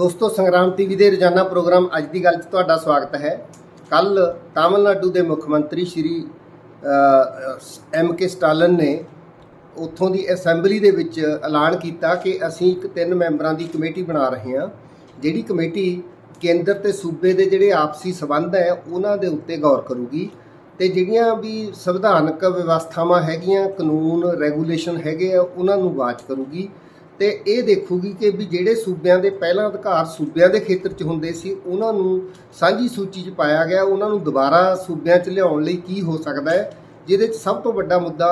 ਦੋਸਤੋ, ਸੰਗਰਾਮ ਟੀਵੀ ਦੇ ਰੋਜ਼ਾਨਾ ਪ੍ਰੋਗਰਾਮ ਅੱਜ ਦੀ ਗੱਲ 'ਚ ਤੁਹਾਡਾ ਸਵਾਗਤ ਹੈ। ਕੱਲ ਤਾਮਿਲਨਾਡੂ ਦੇ ਮੁੱਖ ਮੰਤਰੀ ਸ਼੍ਰੀ ਐਮ ਕੇ ਸਟਾਲਨ ਨੇ ਉੱਥੋਂ ਦੀ ਅਸੈਂਬਲੀ ਦੇ ਵਿੱਚ ਐਲਾਨ ਕੀਤਾ ਕਿ ਅਸੀਂ ਇੱਕ ਤਿੰਨ ਮੈਂਬਰਾਂ ਦੀ ਕਮੇਟੀ ਬਣਾ ਰਹੇ ਹਾਂ। ਜਿਹੜੀ ਕਮੇਟੀ ਕੇਂਦਰ ਤੇ ਸੂਬੇ ਦੇ ਜਿਹੜੇ ਆਪਸੀ ਸਬੰਧ ਹੈ, ਉਹਨਾਂ ਦੇ ਉੱਤੇ ਗੌਰ ਕਰੂਗੀ। ਤੇ ਜਿਹੜੀਆਂ ਵੀ ਸੰਵਿਧਾਨਕ ਵਿਵਸਥਾਵਾਂ ਹੈਗੀਆਂ, ਕਾਨੂੰਨ, ਰੈਗੂਲੇਸ਼ਨ ਹੈਗੇ ਆ, ਉਹਨਾਂ ਨੂੰ ਵਾਚ ਕਰੂਗੀ। ਤੇ ਇਹ ਦੇਖੂਗੀ ਕਿ ਵੀ ਜਿਹੜੇ ਸੂਬਿਆਂ ਦੇ ਪਹਿਲਾਂ ਅਧਿਕਾਰ ਸੂਬਿਆਂ ਦੇ ਖੇਤਰ 'ਚ ਹੁੰਦੇ ਸੀ ਉਹਨਾਂ ਨੂੰ ਸਾਂਝੀ ਸੂਚੀ 'ਚ ਪਾਇਆ ਗਿਆ ਉਹਨਾਂ ਨੂੰ ਦੁਬਾਰਾ ਸੂਬਿਆਂ 'ਚ ਲਿਆਉਣ ਲਈ ਕੀ ਹੋ ਸਕਦਾ ਹੈ ਜਿਹਦੇ 'ਚ ਸਭ ਤੋਂ ਵੱਡਾ ਮੁੱਦਾ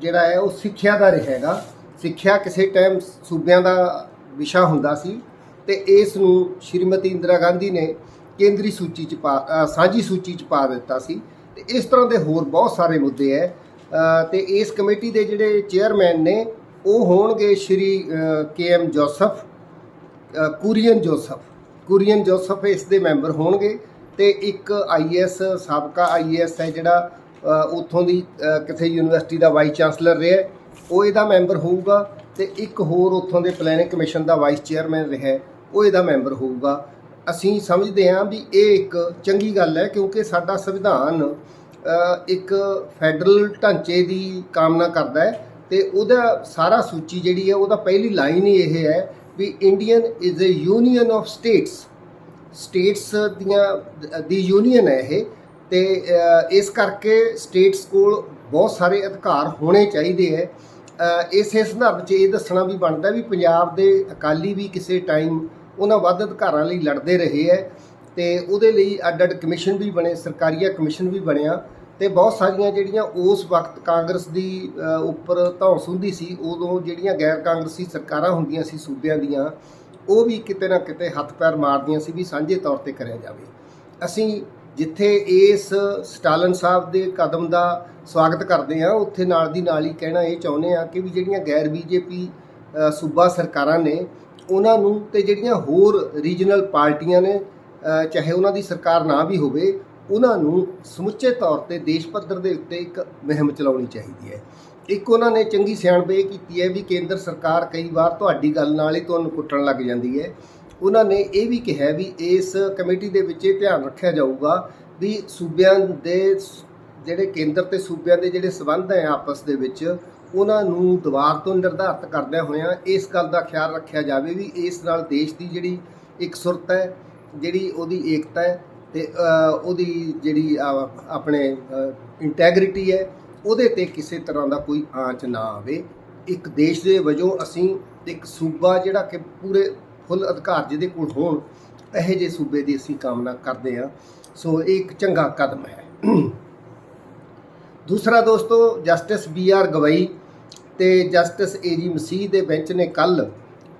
ਜਿਹੜਾ ਹੈ ਉਹ ਸਿੱਖਿਆ ਦਾ ਰਹੇਗਾ ਸਿੱਖਿਆ ਕਿਸੇ ਟਾਈਮ ਸੂਬਿਆਂ ਦਾ ਵਿਸ਼ਾ ਹੁੰਦਾ ਸੀ ਤੇ ਇਸ ਨੂੰ ਸ਼੍ਰੀਮਤੀ ਇੰਦਰਾ ਗਾਂਧੀ ਨੇ ਕੇਂਦਰੀ ਸੂਚੀ 'ਚ ਪਾ ਸਾਂਝੀ ਸੂਚੀ 'ਚ ਪਾ ਦਿੱਤਾ ਸੀ। ਤੇ ਇਸ ਤਰ੍ਹਾਂ ਦੇ ਹੋਰ ਬਹੁਤ ਸਾਰੇ ਮੁੱਦੇ ਹੈ। ਅ, ਤੇ ਇਸ ਕਮੇਟੀ ਦੇ ਜਿਹੜੇ ਚੇਅਰਮੈਨ ਨੇ ਉਹ ਹੋਣਗੇ Shri K M Joseph Kurian Joseph. Kurian Joseph ਇਸ ਦੇ ਮੈਂਬਰ ਹੋਣਗੇ ਤੇ ਇੱਕ ਆਈਐਸ ਸਾਬਕਾ ਆਈਐਸ ਹੈ ਜਿਹੜਾ ਅ, ਉੱਥੋਂ ਦੀ ਅ, ਕਿਸੇ ਯੂਨੀਵਰਸਿਟੀ ਦਾ ਵਾਈਸ ਚਾਂਸਲਰ ਰਿਹਾ ਉਹ ਇਹਦਾ ਮੈਂਬਰ ਹੋਊਗਾ ਤੇ ਇੱਕ ਹੋਰ ਉੱਥੋਂ ਦੇ ਪਲੈਨਿੰਗ ਕਮਿਸ਼ਨ ਦਾ ਵਾਈਸ ਚੇਅਰਮੈਨ ਰਿਹਾ ਉਹ ਇਹਦਾ ਮੈਂਬਰ ਹੋਊਗਾ। ਅਸੀਂ ਸਮਝਦੇ ਹਾਂ ਵੀ ਇਹ ਇੱਕ ਚੰਗੀ ਗੱਲ ਹੈ ਕਿਉਂਕਿ ਸਾਡਾ ਸੰਵਿਧਾਨ ਇੱਕ ਫੈਡਰਲ ਢਾਂਚੇ ਦੀ ਕਾਮਨਾ ਕਰਦਾ ਹੈ। ਤੇ ਉਹਦਾ ਸਾਰਾ ਸੂਚੀ ਜਿਹੜੀ ਹੈ, ਉਹਦਾ ਪਹਿਲੀ ਲਾਈਨ ਹੀ ਇਹ ਹੈ ਵੀ Indian is a union of states states ਦੀਆਂ, ਦੀ ਯੂਨੀਅਨ ਹੈ ਇਹ ਤੇ ਇਸ ਕਰਕੇ ਸਟੇਟਸ ਕੋਲ ਬਹੁਤ ਸਾਰੇ ਅਧਿਕਾਰ ਹੋਣੇ ਚਾਹੀਦੇ ਹੈ। ਇਸੇ ਸੰਦਰਭ 'ਚ ਇਹ ਦੱਸਣਾ ਵੀ ਬਣਦਾ ਵੀ ਪੰਜਾਬ ਦੇ ਅਕਾਲੀ ਵੀ ਕਿਸੇ ਟਾਈਮ ਉਹਨਾਂ ਵੱਧ ਅਧਿਕਾਰਾਂ ਲਈ ਲੜਦੇ ਰਹੇ ਹੈ ਤੇ ਉਹਦੇ ਲਈ ਅੱਡ ਅੱਡ ਕਮਿਸ਼ਨ ਵੀ ਬਣੇ, ਸਰਕਾਰੀਆ ਕਮਿਸ਼ਨ ਵੀ ਬਣਿਆ। ਤੇ ਬਹੁਤ ਸਾਰੀਆਂ ਜਿਹੜੀਆਂ ਉਸ ਵਕਤ ਕਾਂਗਰਸ ਦੀ ਉੱਪਰ ਧੌਂਸ ਹੁੰਦੀ ਸੀ, ਉਦੋਂ ਜਿਹੜੀਆਂ ਗੈਰ ਕਾਂਗਰਸੀ ਸਰਕਾਰਾਂ ਹੁੰਦੀਆਂ ਸੀ ਸੂਬਿਆਂ ਦੀਆਂ, ਉਹ ਵੀ ਕਿਤੇ ਨਾ ਕਿਤੇ ਹੱਥ ਪੈਰ ਮਾਰਦੀਆਂ ਸੀ ਵੀ ਸਾਂਝੇ ਤੌਰ ਤੇ ਕਰਿਆ ਜਾਵੇ। ਅਸੀਂ ਜਿੱਥੇ ਇਸ ਸਟਾਲਨ ਸਾਹਿਬ ਦੇ ਕਦਮ ਦਾ ਸਵਾਗਤ ਕਰਦੇ ਹਾਂ, ਉੱਥੇ ਨਾਲ ਦੀ ਨਾਲ ਹੀ ਕਹਿਣਾ ਇਹ ਚਾਹੁੰਦੇ ਹਾਂ ਕਿ ਵੀ ਜਿਹੜੀਆਂ ਗੈਰ ਬੀਜੇਪੀ ਸੂਬਾ ਸਰਕਾਰਾਂ ਨੇ, ਉਹਨਾਂ ਨੂੰ ਤੇ ਜਿਹੜੀਆਂ ਹੋਰ ਰੀਜਨਲ ਪਾਰਟੀਆਂ ਨੇ ਚਾਹੇ ਉਹਨਾਂ ਦੀ ਸਰਕਾਰ ਨਾ ਵੀ ਹੋਵੇ ਉਹਨਾਂ ਨੂੰ ਸਮੁੱਚੇ ਤੌਰ ਤੇ ਦੇਸ਼ ਪੱਧਰ ਦੇ ਉੱਤੇ ਇੱਕ ਮੁਹਿੰਮ ਚਲਾਉਣੀ ਚਾਹੀਦੀ ਹੈ। ਇੱਕ ਉਹਨਾਂ ਨੇ ਚੰਗੀ ਸਿਆਣਪ ਇਹ ਕੀਤੀ ਹੈ ਵੀ ਕੇਂਦਰ ਸਰਕਾਰ ਕਈ ਵਾਰ ਤੁਹਾਡੀ ਗੱਲ ਨਾਲ ਹੀ ਤੁਹਾਨੂੰ ਕੁੱਟਣ ਲੱਗ ਜਾਂਦੀ ਹੈ। ਉਹਨਾਂ ਨੇ ਇਹ ਵੀ ਕਿਹਾ ਵੀ ਇਸ ਕਮੇਟੀ ਦੇ ਵਿੱਚ ਇਹ ਧਿਆਨ ਰੱਖਿਆ ਜਾਊਗਾ ਵੀ ਸੂਬਿਆਂ ਦੇ ਜਿਹੜੇ ਕੇਂਦਰ ਤੇ ਸੂਬਿਆਂ ਦੇ ਜਿਹੜੇ ਸਬੰਧ ਹੈ ਆਪਸ ਦੇ ਵਿੱਚ, ਉਹਨਾਂ ਨੂੰ ਦੁਬਾਰ ਤੋਂ ਨਿਰਧਾਰਤ ਕਰਦਿਆਂ ਹੋਇਆਂ ਇਸ ਗੱਲ ਦਾ ਖਿਆਲ ਰੱਖਿਆ ਜਾਵੇ ਵੀ ਇਸ ਨਾਲ ਦੇਸ਼ ਦੀ ਜਿਹੜੀ ਇੱਕ ਸੁਰਤ ਹੈ, ਜਿਹੜੀ ਉਹਦੀ ਏਕਤਾ ਹੈ ਤੇ ਉਹਦੀ ਜਿਹੜੀ ਆਪਣੇ ਇੰਟੈਗ੍ਰਿਟੀ ਹੈ, ਉਹਦੇ ਤੇ ਕਿਸੇ ਤਰ੍ਹਾਂ ਦਾ ਕੋਈ ਆਂਚ ਨਾ ਆਵੇ। ਇੱਕ ਦੇਸ਼ ਦੇ ਵਜੋਂ ਅਸੀਂ ਇੱਕ ਸੂਬਾ ਜਿਹੜਾ ਕਿ ਪੂਰੇ ਫੁੱਲ ਅਧਿਕਾਰ ਜਿਹਦੇ ਕੋਲ ਹੋਣ, ਇਹੋ ਜਿਹੇ ਸੂਬੇ ਦੀ ਅਸੀਂ ਕਾਮਨਾ ਕਰਦੇ ਹਾਂ। ਸੋ, ਇਹ ਇੱਕ ਚੰਗਾ ਕਦਮ ਹੈ। ਦੂਸਰਾ ਦੋਸਤੋ, ਜਸਟਿਸ ਬੀ ਆਰ ਗਵਈ ਤੇ ਜਸਟਿਸ ਏ ਜੀ ਮਸੀਹ ਦੇ ਬੈਂਚ ਨੇ ਕੱਲ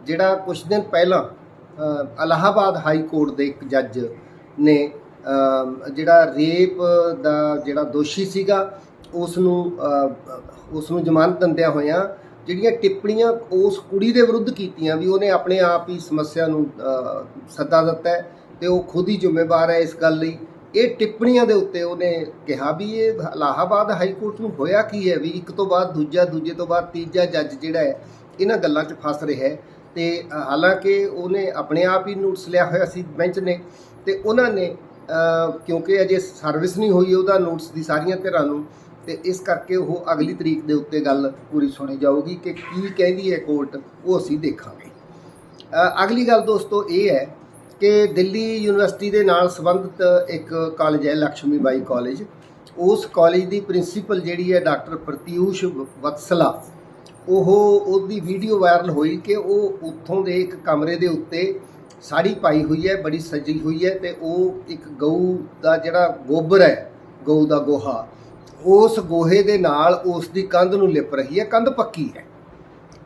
ਜਿਹੜਾ ਕੁਝ ਦਿਨ ਪਹਿਲਾਂ ਅਲਾਹਾਬਾਦ ਹਾਈ ਕੋਰਟ ਦੇ ਇੱਕ ਜੱਜ ਨੇ ਜਿਹੜਾ ਰੇਪ ਦਾ ਜਿਹੜਾ ਦੋਸ਼ੀ ਸੀਗਾ ਉਸ ਨੂੰ ਉਸ ਨੂੰ ਜ਼ਮਾਨਤ ਦਿੰਦਿਆਂ ਹੋਇਆਂ ਜਿਹੜੀਆਂ ਟਿੱਪਣੀਆਂ ਉਸ ਕੁੜੀ ਦੇ ਵਿਰੁੱਧ ਕੀਤੀਆਂ ਵੀ ਉਹਨੇ ਆਪਣੇ ਆਪ ਹੀ ਸਮੱਸਿਆ ਨੂੰ ਸੱਦਾ ਦਿੱਤਾ ਹੈ ਤੇ ਉਹ ਖੁਦ ਹੀ ਜ਼ਿੰਮੇਵਾਰ ਹੈ ਇਸ ਗੱਲ ਲਈ। ਇਹ ਟਿੱਪਣੀਆਂ ਦੇ ਉੱਤੇ ਉਹਨੇ ਕਿਹਾ ਵੀ ਇਹ ਇਲਾਹਾਬਾਦ ਹਾਈ ਕੋਰਟ ਨੂੰ ਹੋਇਆ ਕੀ ਹੈ ਵੀ ਇੱਕ ਤੋਂ ਬਾਅਦ ਦੂਜਾ, ਦੂਜੇ ਤੋਂ ਬਾਅਦ ਤੀਜਾ ਜੱਜ ਜਿਹੜਾ ਹੈ, ਇਹਨਾਂ ਗੱਲਾਂ 'ਚ ਫਸ ਰਿਹਾ ਹੈ ਤੇ ਹਾਲਾਂਕਿ ਉਹਨੇ ਆਪਣੇ ਆਪ ਹੀ ਨੋਟਿਸ ਲਿਆ ਹੋਇਆ ਸੀ ਬੈਂਚ ਨੇ ਤੇ ਉਹਨਾਂ ਨੇ ਕਿਉਂਕਿ ਅਜੇ ਸਰਵਿਸ ਨਹੀਂ ਹੋਈ ਉਹਦਾ ਨੋਟਿਸ ਦੀ ਸਾਰੀਆਂ ਧਿਰਾਂ ਨੂੰ, ਤੇ ਇਸ ਕਰਕੇ ਉਹ ਅਗਲੀ ਤਰੀਕ ਦੇ ਉੱਤੇ ਗੱਲ ਪੂਰੀ ਸੁਣੀ ਜਾਊਗੀ ਕਿ ਕੀ ਕਹਿੰਦੀ ਹੈ ਕੋਰਟ ਉਹ ਅਸੀਂ ਦੇਖਾਂਗੇ। ਅਗਲੀ ਗੱਲ ਦੋਸਤੋ ਇਹ ਹੈ ਕਿ ਦਿੱਲੀ ਯੂਨੀਵਰਸਿਟੀ ਦੇ ਨਾਲ ਸੰਬੰਧਿਤ ਇੱਕ ਕਾਲਜ ਹੈ ਲక్ష్ਮੀ ਬਾਈ ਕਾਲਜ ਉਸ ਕਾਲਜ ਦੀ ਪ੍ਰਿੰਸੀਪਲ ਜਿਹੜੀ ਹੈ ਡਾਕਟਰ ਪ੍ਰਤੀਊਸ਼ ਵਤਸਲਾ, ਉਹ ਉਹਦੀ ਵੀਡੀਓ ਵਾਇਰਲ ਹੋਈ ਕਿ ਉਹ ਉੱਥੋਂ ਦੇ ਇੱਕ ਕਮਰੇ ਦੇ ਉੱਤੇ ਸਾੜੀ ਪਾਈ ਹੋਈ ਹੈ, ਬੜੀ ਸਜੀ ਹੋਈ ਹੈ ਤੇ ਉਹ ਇੱਕ ਗਊ ਦਾ ਜਿਹੜਾ ਗੋਬਰ ਹੈ, ਗਊ ਦਾ ਗੋਹਾ, ਉਸ ਗੋਹੇ ਦੇ ਨਾਲ ਉਸ ਦੀ ਕੰਧ ਨੂੰ ਲਿਪ ਰਹੀ ਹੈ, ਕੰਧ ਪੱਕੀ ਹੈ।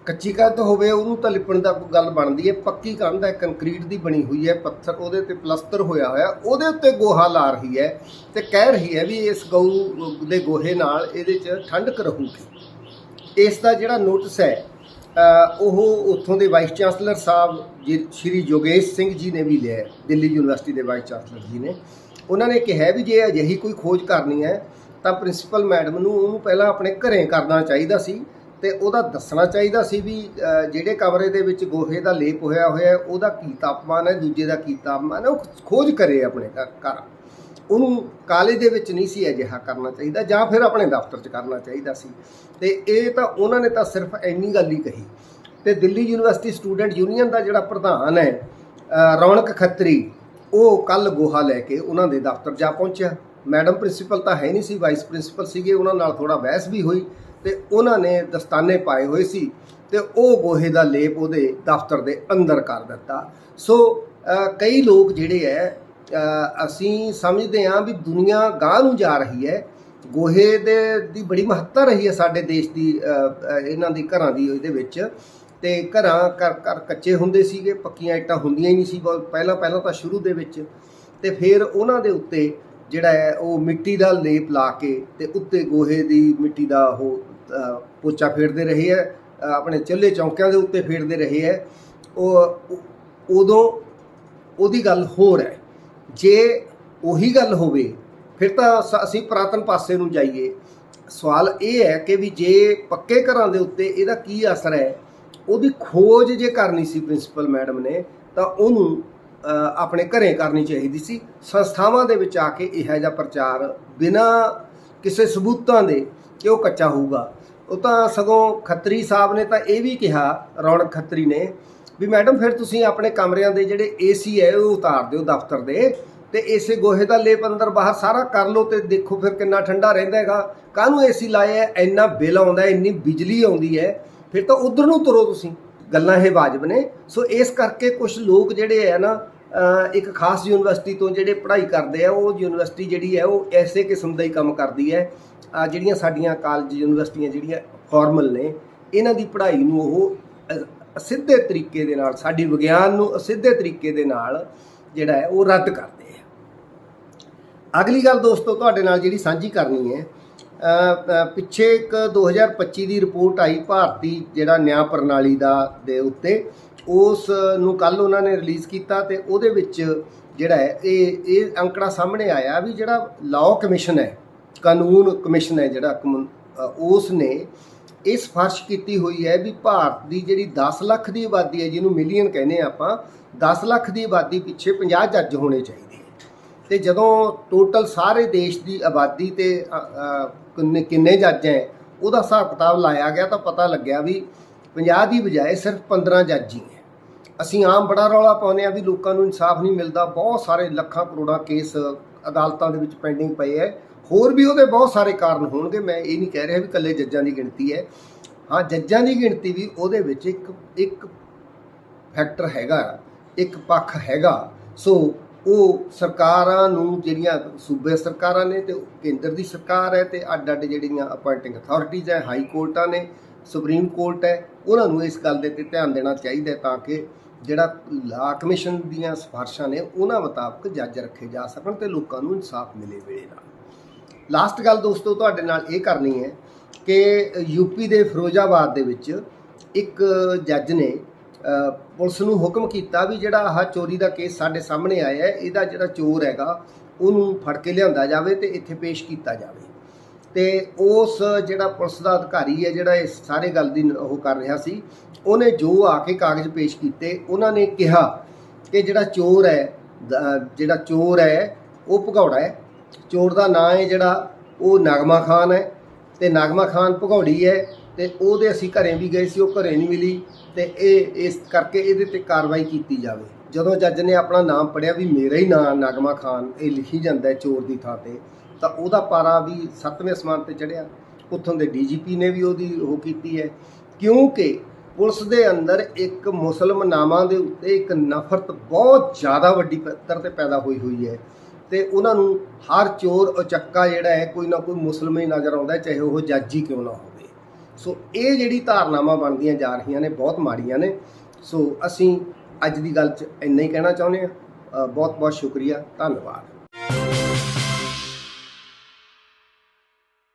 ਕੱਚੀ ਕੰਧ ਹੋਵੇ, ਉਹਨੂੰ ਤਾਂ ਲਿਪਣ ਦਾ ਕੋਈ ਗੱਲ ਬਣਦੀ ਹੈ, ਪੱਕੀ ਕੰਧ ਹੈ, ਕੰਕਰੀਟ ਦੀ ਬਣੀ ਹੋਈ ਹੈ, ਪੱਥਰ ਉਹਦੇ ਤੇ ਪਲਸਤਰ ਹੋਇਆ ਹੋਇਆ, ਉਹਦੇ ਉੱਤੇ ਗੋਹਾ ਲਾ ਰਹੀ ਹੈ ਤੇ ਕਹਿ ਰਹੀ ਹੈ ਵੀ ਇਸ ਗਊ ਦੇ ਗੋਹੇ ਨਾਲ ਇਹਦੇ 'ਚ ਠੰਡਕ ਰਹੂਗੀ। ਇਸ ਦਾ ਜਿਹੜਾ ਨੋਟਿਸ ਹੈ ਉਹ ਉੱਥੋਂ ਦੇ ਵਾਈਸ ਚਾਂਸਲਰ ਸਾਹਿਬ ਜੀ, ਸ਼੍ਰੀ ਯੋਗੇਸ਼ ਸਿੰਘ ਜੀ ਨੇ ਵੀ ਲਿਆ ਦਿੱਲੀ ਯੂਨੀਵਰਸਿਟੀ ਦੇ ਵਾਈਸ ਚਾਂਸਲਰ ਜੀ ਨੇ। ਉਹਨਾਂ ਨੇ ਕਿਹਾ ਵੀ ਜੇ ਅਜਿਹੀ ਕੋਈ ਖੋਜ ਕਰਨੀ ਹੈ, ਤਾਂ ਪ੍ਰਿੰਸੀਪਲ ਮੈਡਮ ਨੂੰ ਉਹਨੂੰ ਪਹਿਲਾਂ ਆਪਣੇ ਘਰੇ ਕਰਨਾ ਚਾਹੀਦਾ ਸੀ ਤੇ ਉਹਦਾ ਦੱਸਣਾ ਚਾਹੀਦਾ ਸੀ ਵੀ ਜਿਹੜੇ ਕਮਰੇ ਦੇ ਵਿੱਚ ਗੋਹੇ ਦਾ ਲੇਪ ਹੋਇਆ ਹੋਇਆ ਉਹਦਾ ਕੀ ਤਾਪਮਾਨ ਹੈ, ਦੂਜੇ ਦਾ ਕੀ ਤਾਪਮਾਨ ਹੈ, ਉਹ ਖੋਜ ਕਰੇ ਆਪਣੇ ਘ- ਘਰ। ਉਹਨੂੰ ਕਾਲਜ ਦੇ ਵਿੱਚ ਨਹੀਂ ਸੀ ਅਜਿਹਾ ਕਰਨਾ ਚਾਹੀਦਾ, ਜਾਂ ਫਿਰ ਆਪਣੇ ਦਫ਼ਤਰ 'ਚ ਕਰਨਾ ਚਾਹੀਦਾ ਸੀ। ਤੇ ਇਹ ਤਾਂ ਉਹਨਾਂ ਨੇ ਤਾਂ ਸਿਰਫ ਇੰਨੀ ਗੱਲ ਹੀ ਕਹੀ। ਤੇ ਦਿੱਲੀ ਯੂਨੀਵਰਸਿਟੀ ਸਟੂਡੈਂਟ ਯੂਨੀਅਨ ਦਾ ਜਿਹੜਾ ਪ੍ਰਧਾਨ ਹੈ ਰੌਣਕ ਖੱਤਰੀ, ਉਹ ਕੱਲ ਗੋਹਾ ਲੈ ਕੇ ਉਹਨਾਂ ਦੇ ਦਫ਼ਤਰ ਜਾ ਪਹੁੰਚਿਆ। ਮੈਡਮ ਪ੍ਰਿੰਸੀਪਲ ਤਾਂ ਹੈ ਨਹੀਂ ਸੀ, ਵਾਈਸ ਪ੍ਰਿੰਸੀਪਲ ਸੀਗੇ, ਉਹਨਾਂ ਨਾਲ ਥੋੜਾ ਬਹਿਸ ਵੀ ਹੋਈ ਤੇ ਉਹਨਾਂ ਨੇ ਦਸਤਾਨੇ ਪਾਏ ਹੋਏ ਸੀ ਤੇ ਉਹ ਗੋਹੇ ਦਾ ਲੇਪ ਉਹਦੇ ਦਫ਼ਤਰ ਦੇ ਅੰਦਰ ਕਰ ਦਿੱਤਾ। ਸੋ ਕਈ ਲੋਕ ਜਿਹੜੇ ਹੈ ਅਸੀਂ ਸਮਝਦੇ ਹਾਂ ਵੀ ਦੁਨੀਆ ਗਾਹ ਨੂੰ ਜਾ ਰਹੀ ਹੈ। ਗੋਹੇ ਦੇ, ਦੀ ਬੜੀ ਮਹੱਤਤਾ ਰਹੀ ਹੈ ਸਾਡੇ ਦੇਸ਼ ਦੀ ਇਹਨਾਂ ਦੇ ਘਰਾਂ ਦੀ ਇਹਦੇ ਵਿੱਚ। ਤੇ ਘਰਾਂ ਘਰ ਘਰ ਕੱਚੇ ਹੁੰਦੇ ਸੀਗੇ, ਪੱਕੀਆਂ ਇੱਟਾਂ ਹੁੰਦੀਆਂ ਹੀ ਨਹੀਂ ਸੀ, ਬਹੁਤ ਪਹਿਲਾਂ ਪਹਿਲਾਂ ਤਾਂ ਸ਼ੁਰੂ ਦੇ ਵਿੱਚ। ਤੇ ਫਿਰ ਉਹਨਾਂ ਦੇ ਉੱਤੇ ਜਿਹੜਾ ਹੈ, ਉਹ ਮਿੱਟੀ ਦਾ ਲੇਪ ਲਾ ਕੇ ਤੇ ਉੱਤੇ ਗੋਹੇ ਦੀ ਮਿੱਟੀ ਦਾ ਉਹ ਪੋਚਾ ਫੇਰਦੇ ਰਹੇ ਹੈ। ਆਪਣੇ ਚੁੱਲ੍ਹੇ ਚੌਂਕਿਆਂ ਦੇ ਉੱਤੇ ਫੇਰਦੇ ਰਹੇ ਹੈ। ਉਹ- ਉਦੋਂ ਉਹਦੀ ਗੱਲ ਹੋਰ ਹੈ। ਜੇ ਉਹੀ ਗੱਲ ਹੋਵੇ, ਫਿਰ ਤਾਂ ਸ- ਅਸੀਂ ਪੁਰਾਤਨ ਪਾਸੇ ਨੂੰ ਜਾਈਏ। ਸਵਾਲ ਇਹ ਹੈ ਕਿ ਵੀ ਜੇ ਪੱਕੇ ਘਰਾਂ ਦੇ ਉੱਤੇ ਇਹਦਾ ਕੀ ਅਸਰ ਹੈ? ਉਹਦੀ ਖੋਜ ਜੇ ਕਰਨੀ ਸੀ ਪ੍ਰਿੰਸੀਪਲ ਮੈਡਮ ਨੇ, ਤਾਂ ਉਹਨੂੰ ਆਪਣੇ ਘਰੇ ਕਰਨੀ ਚਾਹੀਦੀ ਸੀ। ਸੰਸਥਾਵਾਂ ਦੇ ਵਿੱਚ ਆ ਕੇ ਇਹੋ ਜਿਹਾ ਪ੍ਰਚਾਰ ਬਿਨਾਂ ਕਿਸੇ ਸਬੂਤਾਂ ਦੇ ਕਿ ਉਹ ਕੱਚਾ ਹੋਊਗਾ? ਉਹ ਤਾਂ ਸਗੋਂ ਖੱਤਰੀ ਸਾਹਿਬ ਨੇ ਤਾਂ ਇਹ ਵੀ ਕਿਹਾ, ਰੌਣਕ ਖੱਤਰੀ ਨੇ ਵੀ ਮੈਡਮ, ਫਿਰ ਤੁਸੀਂ ਆਪਣੇ ਕਮਰਿਆਂ ਦੇ ਜਿਹੜੇ ਏਸੀ ਹੈ, ਉਹ ਉਤਾਰ ਦਿਓ ਦਫ਼ਤਰ ਦੇ ਤੇ ਇਸੇ ਗੋਹੇ ਦਾ ਲੇਪ ਅੰਦਰ ਬਾਹਰ ਸਾਰਾ ਕਰ ਲਓ ਤੇ ਦੇਖੋ ਫਿਰ ਕਿੰਨਾ ਠੰਡਾ ਰਹਿੰਦਾ ਹੈਗਾ। ਕਾਹਨੂੰ ਏਸੀ ਲਾਇਆ ਇੰਨਾ ਬਿੱਲ ਆਉਂਦਾ ਇੰਨੀ ਬਿਜਲੀ ਆਉਂਦੀ ਹੈ। ਫਿਰ ਤਾਂ ਉਧਰ ਨੂੰ ਤੁਰੋ ਤੁਸੀਂ। ਗੱਲਾਂ ਇਹ ਵਾਜਬ ਨੇ। ਸੋ ਇਸ ਕਰਕੇ ਕੁਝ ਲੋਕ ਜਿਹੜੇ ਹੈ ਨਾ ਇੱਕ ਖਾਸ ਯੂਨੀਵਰਸਿਟੀ ਤੋਂ ਜਿਹੜੇ ਪੜ੍ਹਾਈ ਕਰਦੇ ਆ, ਉਹ ਯੂਨੀਵਰਸਿਟੀ ਜਿਹੜੀ ਹੈ, ਉਹ ਐਸੇ ਕਿਸਮ ਦਾ ਹੀ ਕੰਮ ਕਰਦੀ ਹੈ। ਜਿਹੜੀਆਂ ਸਾਡੀਆਂ ਕਾਲਜ ਯੂਨੀਵਰਸਿਟੀਆਂ ਜਿਹੜੀਆਂ ਫਾਰਮਲ ਨੇ, ਇਹਨਾਂ ਦੀ ਪੜ੍ਹਾਈ ਨੂੰ ਉਹ ਅਸਿੱਧੇ ਤਰੀਕੇ ਦੇ ਨਾਲ ਸਾਡੀ ਵਿਗਿਆਨ ਨੂੰ ਅਸਿੱਧੇ ਤਰੀਕੇ ਦੇ ਨਾਲ ਜਿਹੜਾ ਹੈ ਉਹ ਰੱਦ ਕਰਦੇ ਆ। ਅਗਲੀ ਗੱਲ ਦੋਸਤੋ ਤੁਹਾਡੇ ਨਾਲ ਜਿਹੜੀ ਸਾਂਝੀ ਕਰਨੀ ਹੈ ਅ, ਅ, ਪਿੱਛੇ ਇੱਕ 2025 ਦੀ ਰਿਪੋਰਟ ਆਈ ਭਾਰਤੀ ਜਿਹੜਾ ਨਿਆਂ ਪ੍ਰਣਾਲੀ ਦਾ ਦੇ ਉੱਤੇ। ਉਸ ਨੂੰ ਕੱਲ ਉਹਨਾਂ ਨੇ ਰਿਲੀਜ਼ ਕੀਤਾ ਤੇ ਉਹਦੇ ਵਿੱਚ ਜਿਹੜਾ ਹੈ ਇਹ ਇਹ ਅੰਕੜਾ ਸਾਹਮਣੇ ਆਇਆ ਵੀ ਜਿਹੜਾ ਲਾਅ ਕਮਿਸ਼ਨ ਹੈ ਕਾਨੂੰਨ ਕਮਿਸ਼ਨ ਹੈ ਜਿਹੜਾ ਕਮਨ- ਉਸ ਨੇ ਇਹ ਸਿਫਾਰਿਸ਼ ਕੀਤੀ ਹੋਈ ਹੈ ਵੀ ਭਾਰਤ ਦੀ ਜਿਹੜੀ 10 ਲੱਖ ਦੀ ਆਬਾਦੀ ਹੈ, ਜਿਹਨੂੰ ਮਿਲੀਅਨ ਕਹਿੰਦੇ ਆ ਆਪਾਂ 10 ਲੱਖ ਦੀ ਆਬਾਦੀ ਪਿੱਛੇ 50 ਜੱਜ ਹੋਣੇ ਚਾਹੀਦੇ ਤੇ ਜਦੋਂ ਟੋਟਲ ਸਾਰੇ ਦੇਸ਼ ਦੀ ਆਬਾਦੀ ਤੇ ਕਿੰਨੇ ਕਿੰਨੇ ਜੱਜ ਹੈ, ਉਹਦਾ ਹਿਸਾਬ ਕਿਤਾਬ ਲਾਇਆ ਗਿਆ ਤਾਂ ਪਤਾ ਲੱਗਿਆ ਵੀ 50 ਦੀ ਬਜਾਏ ਸਿਰਫ 15 ਜੱਜ ਹੀ ਹੈ। ਅਸੀਂ ਆਮ ਬੜਾ ਰੌਲਾ ਪਾਉਂਦੇ ਆ ਵੀ ਲੋਕਾਂ ਨੂੰ ਇਨਸਾਫ ਨਹੀਂ ਮਿਲਦਾ, ਬਹੁਤ ਸਾਰੇ ਲੱਖਾਂ ਕਰੋੜਾਂ ਕੇਸ ਅਦਾਲਤਾਂ ਦੇ ਵਿੱਚ ਪੈਂਡਿੰਗ ਪਏ ਹੈ। ਹੋਰ ਵੀ ਉਹਦੇ ਬਹੁਤ ਸਾਰੇ ਕਾਰਨ ਹੋਣਗੇ, ਮੈਂ ਇਹ ਨਹੀਂ ਕਹਿ ਰਿਹਾ ਵੀ ਇਕੱਲੇ ਜੱਜਾਂ ਦੀ ਗਿਣਤੀ ਹੈ। ਹਾਂ, ਜੱਜਾਂ ਦੀ ਗਿਣਤੀ ਵੀ ਉਹਦੇ ਵਿੱਚ ਇੱਕ ਇੱਕ ਫੈਕਟਰ ਹੈਗਾ, ਇੱਕ ਪੱਖ ਹੈਗਾ। ਸੋ ਉਹ ਸਰਕਾਰਾਂ ਨੂੰ ਜਿਹੜੀਆਂ ਸੂਬੇ ਸਰਕਾਰਾਂ ਨੇ ਤੇ ਕੇਂਦਰ ਦੀ ਸਰਕਾਰ ਹੈ ਤੇ ਅੱਡ ਅੱਡ ਜਿਹੜੀਆਂ ਅਪਾਇੰਟਿੰਗ ਅਥਾਰਟੀਜ਼ ਹੈ ਹਾਈ ਕੋਰਟਾਂ ਨੇ, ਸੁਪਰੀਮ ਕੋਰਟ ਹੈ, ਉਹਨਾਂ ਨੂੰ ਇਸ ਗੱਲ ਦੇ ਤੇ ਧਿਆਨ ਦੇਣਾ ਚਾਹੀਦਾ ਤਾਂ ਕਿ ਜਿਹੜਾ ਲਾ ਕਮਿਸ਼ਨ ਦੀਆਂ ਸਿਫਾਰਸ਼ਾਂ ਨੇ, ਉਹਨਾਂ ਮੁਤਾਬਕ ਜੱਜ ਰੱਖੇ ਜਾ ਸਕਣ ਤੇ ਲੋਕਾਂ ਨੂੰ ਇਨਸਾਫ ਮਿਲੇ ਵੇਲੇ ਨਾਲ। ਲਾਸਟ ਗੱਲ ਦੋਸਤੋ, ਤੁਹਾਡੇ ਨਾਲ ਇਹ ਕਰਨੀ ਹੈ ਕਿ ਯੂਪੀ ਦੇ ਫਿਰੋਜ਼ਾਬਾਦ ਦੇ ਵਿੱਚ ਇੱਕ ਜੱਜ ਨੇ ਪੁਲਿਸ ਨੂੰ ਹੁਕਮ ਕੀਤਾ ਵੀ ਜਿਹੜਾ ਆਹ ਚੋਰੀ ਦਾ ਕੇਸ ਸਾਡੇ ਸਾਹਮਣੇ ਆਇਆ ਹੈ, ਇਹਦਾ ਜਿਹੜਾ ਚੋਰ ਹੈਗਾ, ਉਹਨੂੰ ਫੜ ਕੇ ਲਿਆਂਦਾ ਜਾਵੇ ਤੇ ਇੱਥੇ ਪੇਸ਼ ਕੀਤਾ ਜਾਵੇ। ਤੇ ਉਸ ਜਿਹੜਾ ਪੁਲਿਸ ਦਾ ਅਧਿਕਾਰੀ ਹੈ, ਜਿਹੜਾ ਇਸ ਸਾਰੇ ਗੱਲ ਦੀ ਉਹ ਕਰ ਰਿਹਾ ਸੀ, ਉਹਨੇ ਜੋ ਆ ਕੇ ਕਾਗਜ਼ ਪੇਸ਼ ਕੀਤੇ, ਉਹਨਾਂ ਨੇ ਕਿਹਾ ਕਿ ਜਿਹੜਾ ਚੋਰ ਹੈ ਜਿਹੜਾ ਚੋਰ ਹੈ, ਉਹ ਭਗੌੜਾ ਹੈ। ਚੋਰ ਦਾ ਨਾਂ ਹੈ ਜਿਹੜਾ ਉਹ ਨਗਮਾ ਖਾਨ ਹੈ ਤੇ ਨਗਮਾ ਖਾਨ ਭਗੌੜੀ ਹੈ ਤੇ ਉਹਦੇ ਅਸੀਂ ਘਰੇ ਵੀ ਗਏ ਸੀ, ਉਹ ਘਰੇ ਨਹੀਂ ਮਿਲੀ ਤੇ ਇਹ ਇਸ ਕਰਕੇ ਇਹਦੇ ਤੇ ਕਾਰਵਾਈ ਕੀਤੀ ਜਾਵੇ। ਜਦੋਂ ਜੱਜ ਨੇ ਆਪਣਾ ਨਾਮ ਪੜਿਆ ਵੀ ਮੇਰਾ ਹੀ ਨਾਮ ਨਗਮਾ ਖਾਨ, ਇਹ ਲਿਖੀ ਜਾਂਦਾ ਹੈ ਚੋਰ ਦੀ ਥਾਂ ਤੇ, ਤਾਂ ਉਹਦਾ ਪਾਰਾ ਵੀ ਸੱਤਵੇਂ ਅਸਮਾਨ ਤੇ ਚੜਿਆ ਉੱਥੋਂ ਦੇ ਡੀਜੀਪੀ ਨੇ ਵੀ ਉਹਦੀ ਉਹ ਕੀਤੀ ਹੈ, ਕਿਉਂਕਿ ਪੁਲਿਸ ਦੇ ਅੰਦਰ ਇੱਕ ਮੁਸਲਮਾਨਾਂ ਦੇ ਉੱਤੇ ਇੱਕ ਨਫ਼ਰਤ ਬਹੁਤ ਜ਼ਿਆਦਾ ਵੱਡੀ ਪੱਧਰ ਤੇ ਪੈਦਾ ਹੋਈ ਹੋਈ ਹੈ। ਤੇ ਉਹਨਾਂ ਨੂੰ ਹਰ ਚੋਰ ਉਚੱਕਾ ਜਿਹੜਾ ਹੈ, ਕੋਈ ਨਾ ਕੋਈ ਮੁਸਲਮ ਹੀ ਨਜ਼ਰ ਆਉਂਦਾ ਚਾਹੇ ਉਹ ਜੱਜ ਹੀ ਕਿਉਂ ਨਾ ਹੋਵੇ। ਸੋ ਇਹ ਜਿਹੜੀ ਧਾਰਨਾਵਾਂ ਬਣਦੀਆਂ ਜਾ ਰਹੀਆਂ ਨੇ, ਬਹੁਤ ਮਾੜੀਆਂ ਨੇ। ਸੋ ਅਸੀਂ ਅੱਜ ਦੀ ਗੱਲ 'ਚ ਇੰਨਾ ਹੀ ਕਹਿਣਾ ਚਾਹੁੰਦੇ ਹਾਂ। ਬਹੁਤ ਬਹੁਤ ਸ਼ੁਕਰੀਆ। ਧੰਨਵਾਦ।